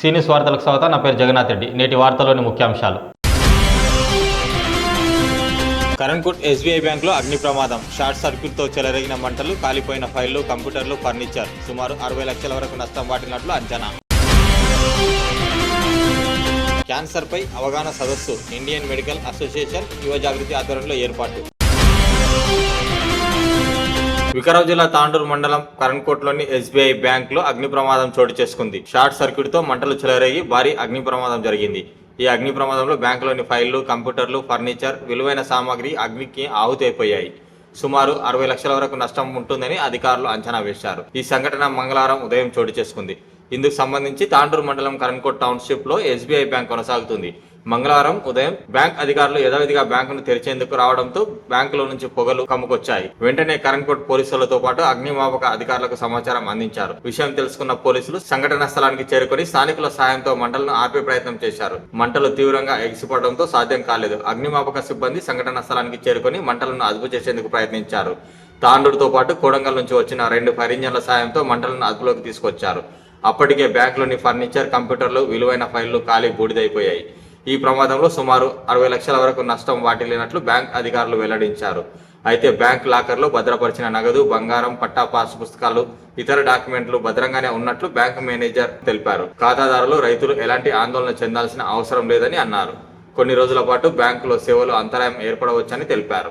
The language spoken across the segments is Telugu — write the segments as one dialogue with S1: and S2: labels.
S1: సీనియస్ వార్తలకు స్వాగతం నా పేరు జగన్నాథ్ రెడ్డి. నేటి వార్తలోని ముఖ్యాంశాలు. కరణ్కోట్ ఎస్బీఐ బ్యాంకులో అగ్ని ప్రమాదం. షార్ట్ సర్క్యూట్తో చెలరేగిన మంటలు కాలిపోయిన ఫైళ్ళు కంప్యూటర్లు ఫర్నిచర్. సుమారు అరవై లక్షల వరకు నష్టం వాటినట్లు అంచనా. క్యాన్సర్పై అవగాహన సదస్సు. ఇండియన్ మెడికల్ అసోసియేషన్ యువ జాగృతి ఆధ్వర్యంలో ఏర్పాటు. వికారాబాద్ జిల్లా తాండూరు మండలం కరణ్కోట్లోని ఎస్బీఐ బ్యాంక్లో అగ్ని ప్రమాదం చోటు చేసుకుంది. షార్ట్ సర్క్యూట్తో మంటలు చెలరేగి భారీ అగ్ని ప్రమాదం జరిగింది. ఈ అగ్ని ప్రమాదంలో బ్యాంకులోని ఫైళ్ళు కంప్యూటర్లు ఫర్నిచర్ విలువైన సామాగ్రి అగ్నికి ఆహుతైపోయాయి. సుమారు అరవై లక్షల వరకు నష్టం ఉంటుందని అధికారులు అంచనా వేశారు. ఈ సంఘటన మంగళవారం ఉదయం చోటు చేసుకుంది. ఇందుకు సంబంధించి తాండూరు మండలం కరణ్కోట్ టౌన్షిప్లో ఎస్బీఐ బ్యాంక్ కొనసాగుతుంది. మంగళవారం ఉదయం బ్యాంక్ అధికారులు యథావిధిగా బ్యాంకును తెరిచేందుకు రావడంతో బ్యాంకులో నుంచి పొగలు కమ్ముకొచ్చాయి. వెంటనే కరణ్కోట్ పోలీసులతో పాటు అగ్నిమాపక అధికారులకు సమాచారం అందించారు. విషయం తెలుసుకున్న పోలీసులు సంఘటన స్థలానికి చేరుకొని స్థానికుల సాయంతో మంటలను ఆర్పే ప్రయత్నం చేశారు. మంటలు తీవ్రంగా ఎగిసిపడడంతో సాధ్యం కాలేదు. అగ్నిమాపక సిబ్బంది సంఘటన స్థలానికి చేరుకొని మంటలను అదుపు చేసేందుకు ప్రయత్నించారు. తాండూరుతో పాటు కోడంగల్ నుంచి వచ్చిన రెండు ఫైర్ సాయంతో మంటలను అదుపులోకి తీసుకొచ్చారు. అప్పటికే బ్యాంకులోని ఫర్నిచర్ కంప్యూటర్లు విలువైన ఫైళ్ళు ఖాళీ బూడిదైపోయాయి. ఈ ప్రమాదంలో సుమారు అరవై లక్షల వరకు నష్టం వాటిల్లినట్లు బ్యాంక్ అధికారులు వెల్లడించారు. అయితే బ్యాంక్ లాకర్లో భద్రపరిచిన నగదు బంగారం పట్టా పాస్ పుస్తకాలు ఇతర డాక్యుమెంట్లు భద్రంగానే ఉన్నట్లు బ్యాంక్ మేనేజర్ తెలిపారు. ఖాతాదారులు రైతులు ఎలాంటి ఆందోళన చెందాల్సిన అవసరం లేదని అన్నారు. కొన్ని రోజుల పాటు బ్యాంకులో సేవలు అంతరాయం ఏర్పడవచ్చని తెలిపారు.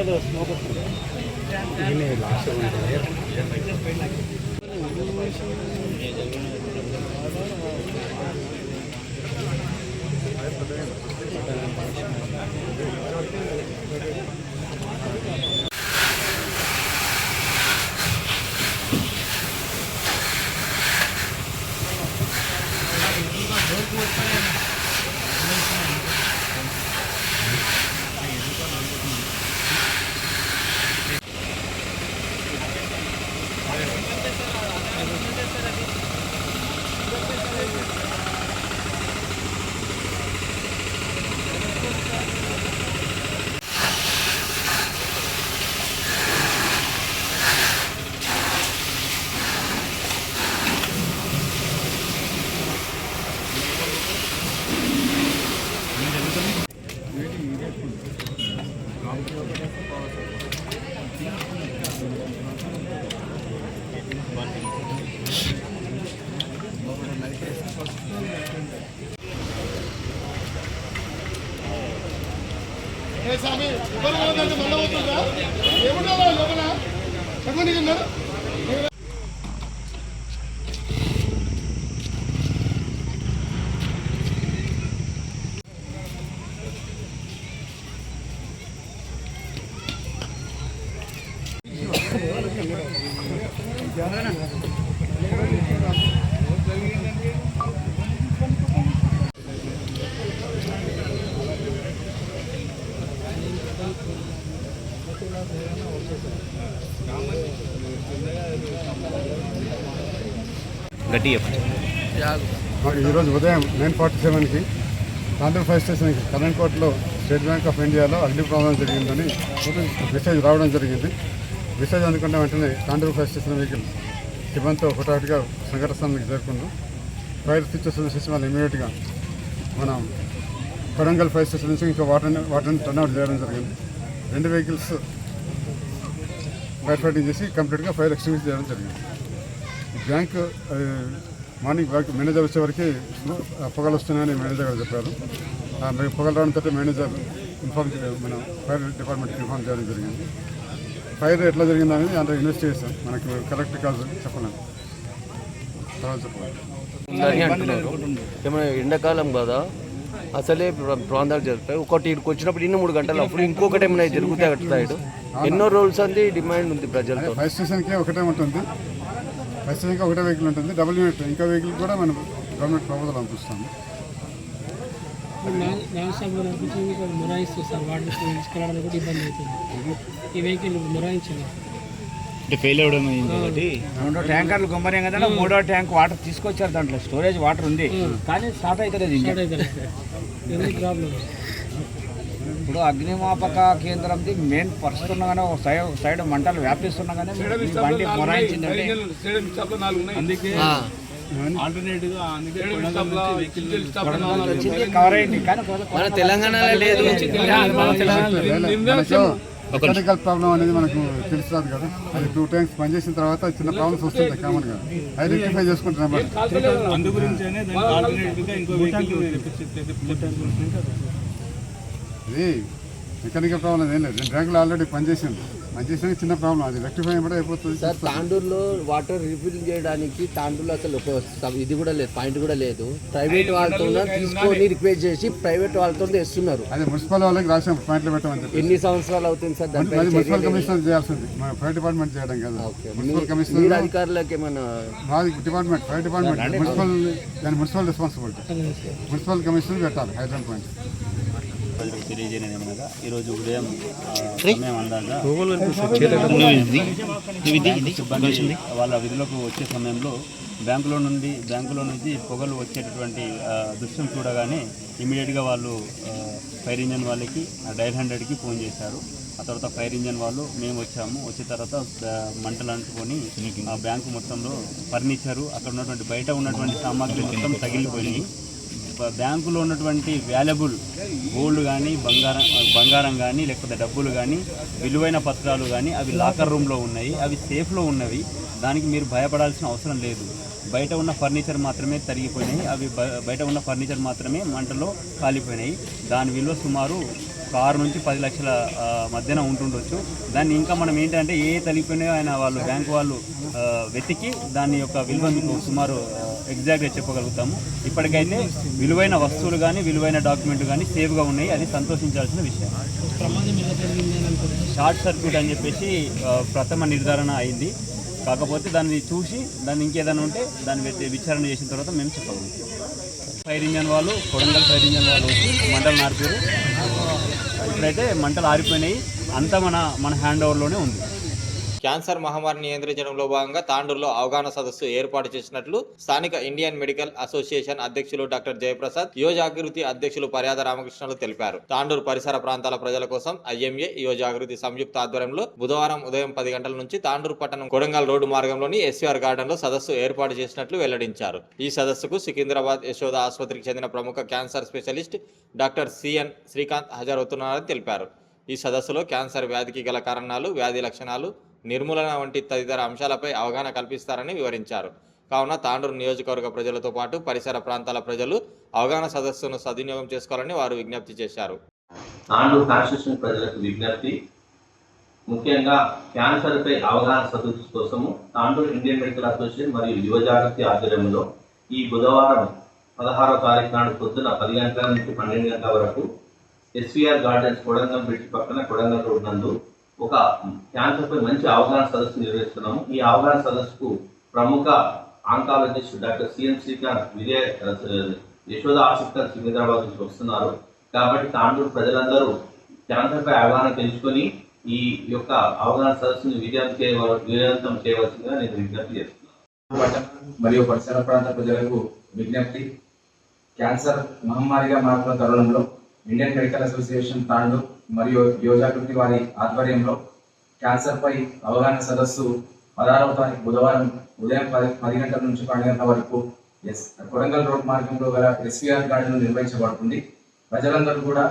S2: ಒಳ್ಳೆಯದು ಸ್ನೋ ಬರ್ತದೆ ಏನಿಲ್ಲ ಆಶೀರ್ವಾದ ఏ స్వామి ఎవరు పోతుంటే మళ్ళీ పోతుందా ఏముంటావా లోపల? చెప్పండి ఉన్నారు?
S3: గట్టి మాకు ఈరోజు ఉదయం నైన్ ఫార్టీ సెవెన్కి తాండూరు ఫైర్ స్టేషన్కి కరెంట్కోట్లో స్టేట్ బ్యాంక్ ఆఫ్ ఇండియాలో అగ్ని ప్రమాదం జరిగిందని మెసేజ్ రావడం జరిగింది. మెసేజ్ అందుకున్న వెంటనే తాండూరు ఫైర్ స్టేషన్ వెహికల్ సిబ్బందితో హుటాహుటిగా సంఘటన స్థానానికి చేరుకున్నాం ఫైర్ స్విచ్చెస్ చూసి వాళ్ళు ఇమీడియట్గా మనం కొడంగల్ ఫైర్ స్టేషన్ నుంచి ఇంకా వాటర్ వాటర్ని టర్న్ అవుట్ చేయడం జరిగింది. రెండు వెహికల్స్ ఫైర్ ఫైటింగ్ చేసి కంప్లీట్గా ఫైర్ ఎక్స్టింగ్విష్ చేయడం జరిగింది. బ్యాంక్ మార్నింగ్ బ్యాంక్ మేనేజర్ వచ్చేవరకు పొగలు వస్తున్నాయని మేనేజర్ గారు చెప్పారు. ఆ మే- పొగలు రావడంతో మేనేజర్ ఇన్ఫార్మ్ చే- మన ఫైర్ డిపార్ట్మెంట్కి ఇన్ఫార్మ్ చేయడం జరిగింది. ఫైర్ ఎట్లా జరిగింది అనేది అంటే ఇన్వెస్టిగేషన్ మనకు కరెక్ట్ కాదు చెప్పలేము తర్వాత
S4: ఏమైనా ఎండాకాలం కదా అసలే ప్ర- ప్రాంతాలు జరుగుతాయి ఒకటి ఇక్కడికి వచ్చినప్పుడు ఇన్ని మూడు గంటలు అప్పుడు ఇంకొకటి ఏమైనా జరుగుతాయి అటు సైడ్. ఎన్నో రోజులు అంది డిమాండ్ ఉంది ప్రజలతో.
S3: స్టేషన్కి ఒకటే ఉంటుంది. స్టేషన్కి ఒకటే వెహికల్ ఉంటుంది. డబుల్ యూనిట్ ఇంకా వెహికల్ కూడా మనం గవర్నమెంట్ ప్రపోజల్ పంపిస్తాము.
S5: రెండో ట్యాంకర్లు గుమ్మరేం కదా మూడో ట్యాంక్ వాటర్ తీసుకొచ్చారు దాంట్లో. స్టోరేజ్ వాటర్ ఉంది. కానీ స్టార్ట్ అవుతుంది
S6: ప్రాబ్లం
S5: ఇప్పుడు అగ్నిమాపక కేంద్రంది మెయిన్ పరిస్థితి ఉండగానే ఒక సైడ్ ఒక సైడ్ మంటలు వ్యాపిస్తుండగానే బండి మొరాయించిందంటే
S4: మన తెలంగాణలో లేదు
S3: మెకానికల్ ప్రాబ్లం అనేది మనకు తెలుసు రాదు కదా అది టూ టైమ్స్ పనిచేసిన తర్వాత చిన్న ప్రాబ్లమ్స్ వస్తుంటాయి కామన్గా అది రెక్టిఫై చేసుకుంటున్నాం మరి. ఇది మెకానికల్ ప్రాబ్లం ఏం లేదు. రెండు ట్యాంకులు ఆల్రెడీ పనిచేసింది పనిచేసిన చిన్న ప్రాబ్లం అది రెక్టిఫై కూడా అయిపోతుంది.
S4: సార్ తాండూరులో వాటర్ రిఫిల్ చేయడానికి తాండూరులో అసలు ఒక ఇది కూడా లేదు పాయింట్ కూడా లేదు. ప్రైవేట్ వాళ్ళతో తీసుకొని రిక్వెస్ట్ చేసి ప్రైవేట్ వాళ్ళతో తెస్తున్నారు
S3: అదే మున్సిపల్ వాళ్ళకి రాసాం పాయింట్లు పెట్టమని చెప్పి
S4: ఎన్ని సంవత్సరాలు అవుతుంది సార్
S3: అది మున్సిపల్? కమిషనర్ చేయాల్సింది. మన ఫైర్ డిపార్ట్మెంట్ చేయడం కదా. మున్సిపల్ కమిషనర్
S4: అధికారులకు ఏమన్నా
S3: మాది డిపార్ట్మెంట్ ఫైర్ డిపార్ట్మెంట్ మున్సిపల్ దాని మున్సిపల్ రెస్పాన్సిబిలిటీ మున్సిపల్ కమిషనర్ పెట్టాలి హైదరాబాద్ పాయింట్
S7: ప్రజలకు తెలియజేయడం ఏమనగా ఈరోజు ఉదయం సమయం అందాక సిబ్బంది వాళ్ళ విధులకు వచ్చే సమయంలో బ్యాంకులో నుండి బ్యాంకులో నుంచి పొగలు వచ్చేటటువంటి దృశ్యం చూడగానే ఇమీడియట్గా వాళ్ళు ఫైర్ ఇంజన్ వాళ్ళకి డైల్ హండ్రెడ్కి ఫోన్ చేశారు. ఆ తర్వాత ఫైర్ ఇంజన్ వాళ్ళు మేము వచ్చాము. వచ్చిన తర్వాత మంటలు అంటుకొని ఆ బ్యాంకు మొత్తంలో ఫర్నిచరు అక్కడ ఉన్నటువంటి బయట ఉన్నటువంటి సామాగ్రి మొత్తం తగిలిపోయినాయి. బ- బ్యాంకులో ఉన్నటువంటి వాల్యుబుల్ గోల్డ్ కానీ బంగారం బంగారం కానీ లేకపోతే డబ్బులు కానీ విలువైన పత్రాలు కానీ అవి లాకర్ రూమ్లో ఉన్నాయి. అవి సేఫ్లో ఉన్నవి. దానికి మీరు భయపడాల్సిన అవసరం లేదు. బయట ఉన్న ఫర్నిచర్ మాత్రమే తరిగిపోయినాయి. అవి బ- బయట ఉన్న ఫర్నిచర్ మాత్రమే మంటలో కాలిపోయినాయి. దాని విలువ సుమారు ఆరు నుంచి పది లక్షల మధ్యన ఉంటుండొచ్చు. దాన్ని ఇంకా మనం ఏంటంటే ఏ తలిగిపోయినాయో ఆయన వాళ్ళు బ్యాంకు వాళ్ళు వెతికి దాని యొక్క విలువ మీకు సుమారు ఎగ్జాక్ట్గా చెప్పగలుగుతాము. ఇప్పటికైతే విలువైన వస్తువులు కానీ విలువైన డాక్యుమెంట్ కానీ సేఫ్గా ఉన్నాయి. అది సంతోషించాల్సిన విషయం. షార్ట్ సర్క్యూట్ అని చెప్పేసి ప్రథమ నిర్ధారణ అయింది. కాకపోతే దాన్ని చూసి దాన్ని ఇంకేదైనా ఉంటే దాన్ని విచారణ చేసిన తర్వాత మేము చెప్పగలుగుతాం. ఫైర్ ఇంజన్ వాళ్ళు కొడంగల్ ఫైర్ ఇంజన్ వాళ్ళు వచ్చి మంటలు నార్పారు. ఇప్పుడైతే మంటలు ఆరిపోయినాయి. అంతా మన మన హ్యాండ్ ఓవర్లోనే ఉంది.
S1: క్యాన్సర్ మహమ్మారిని నియంత్రించడంలో భాగంగా తాండూరులో అవగాహన సదస్సు ఏర్పాటు చేసినట్లు స్థానిక ఇండియన్ మెడికల్ అసోసియేషన్ అధ్యక్షులు డాక్టర్ జయప్రసాద్ యువజాగృతి అధ్యక్షులు పర్యాద రామకృష్ణలు తెలిపారు. తాండూరు పరిసర ప్రాంతాల ప్రజల కోసం ఐఎంఏ యువజాగృతి సంయుక్త ఆధ్వర్యంలో బుధవారం ఉదయం పది గంటల నుంచి తాండూరు పట్టణం కొడంగల్ రోడ్డు మార్గంలోని ఎస్వీఆర్ గార్డెన్లో సదస్సు ఏర్పాటు చేసినట్లు వెల్లడించారు. ఈ సదస్సుకు సికింద్రాబాద్ యశోద ఆసుపత్రికి చెందిన ప్రముఖ cancer specialist doctor CN Srikanth హాజరవుతున్నారని తెలిపారు. ఈ సదస్సులో క్యాన్సర్ వ్యాధికి గల కారణాలు వ్యాధి లక్షణాలు నిర్మూలన వంటి తదితర అంశాలపై అవగాహన కల్పిస్తారని వివరించారు. కావున తాండూరు నియోజకవర్గ ప్రజలతో పాటు పరిసర ప్రాంతాల ప్రజలు అవగాహన సదస్సును సద్వినియోగం చేసుకోవాలని వారు విజ్ఞప్తి చేశారు.
S8: తాండూరు కాన్స్టిట్యూషన్ ప్రజలకు విజ్ఞప్తి ముఖ్యంగా క్యాన్సర్పై అవగాహన సదస్సు కోసము తాండూరు ఇండియన్ మెడికల్ అసోసియేషన్ మరియు యువ జాగృతి ఆధ్వర్యంలో ఈ బుధవారం పదహారో తారీఖు నాడు పొద్దున పది గంటల నుంచి పన్నెండు గంటల వరకు ఎస్వీఆర్ గార్డెన్స్ కొడంగం బ్రిడ్జ్ పక్కన కొడంగం రోడ్ నందు ఒక క్యాన్సర్పై మంచి అవగాహన సదస్సు నిర్వహిస్తున్నాము. ఈ అవగాహన సదస్సుకు ప్రముఖ oncologist doctor CM Srikanth Vijaya Yashoda ఆసుపత్రి సికింద్రాబాద్ నుంచి వస్తున్నారు. కాబట్టి తాండూరు ప్రజలందరూ క్యాన్సర్పై అవగాహన తెలుసుకొని ఈ యొక్క అవగాహన సదస్సును విజయం చేయవ విజయవంతం చేయవలసిందిగా నేను విజ్ఞప్తి చేస్తున్నాను.
S9: మరియు పరిసర ప్రాంత ప్రజలకు విజ్ఞప్తి. క్యాన్సర్ మహమ్మారిగా మారుతున్న తరుణంలో ఇండియన్ మెడికల్ అసోసియేషన్ తాండు మరియు యోజాకృతి వారి ఆధ్వర్యంలో క్యాన్సర్ పై అవగాహన సదస్సు పదహారవ తారీఖు బుధవారం ఉదయం పది పది గంటల నుంచి పన్నెండు గంటల వరకు ఎస్ కొరంగల్ రోడ్ మార్గంలో గల ఎస్వీఆర్ గార్డెన్ నిర్వహించబడుతుంది. ప్రజలందరూ కూడా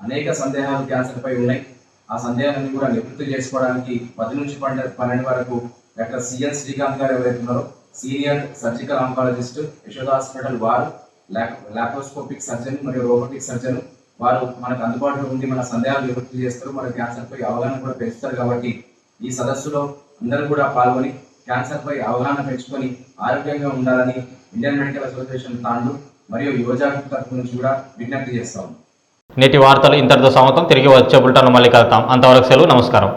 S9: అనేక సందేహాలు క్యాన్సర్ పై ఉన్నాయి. ఆ సందేహాన్ని కూడా నివృత్తి చేసుకోవడానికి పది నుంచి పన్నెండు పన్నెండు వరకు డాక్టర్ సిఎన్ శ్రీకాంత్ గారు ఎవరైతే ఉన్నారో senior surgical oncologist Yashoda hospital వారు లాప్రోస్కోపిక్ సర్జన్ మరియు రోబోటిక్ సర్జన్ వారు మనకు అందుబాటులో ఉండి మన సందేహాలు వివృత్తి చేస్తారు మన క్యాన్సర్ పై అవగాహన కూడా పెంచుతారు కాబట్టి ఈ సదస్సులో అందరూ కూడా పాల్గొని క్యాన్సర్ పై అవగాహన పెంచుకొని ఆరోగ్యంగా ఉండాలని ఇండియన్ మెడికల్ అసోసియేషన్ తాండు మరియు యువజాగృతి తరఫు నుంచి కూడా విజ్ఞప్తి చేస్తాము
S1: నేటి వార్తలు ఇంతటితో సమతం తిరిగి వచ్చే బులెటిన్ మళ్ళీ కలుతాం అంతవరకు సెలవు. నమస్కారం.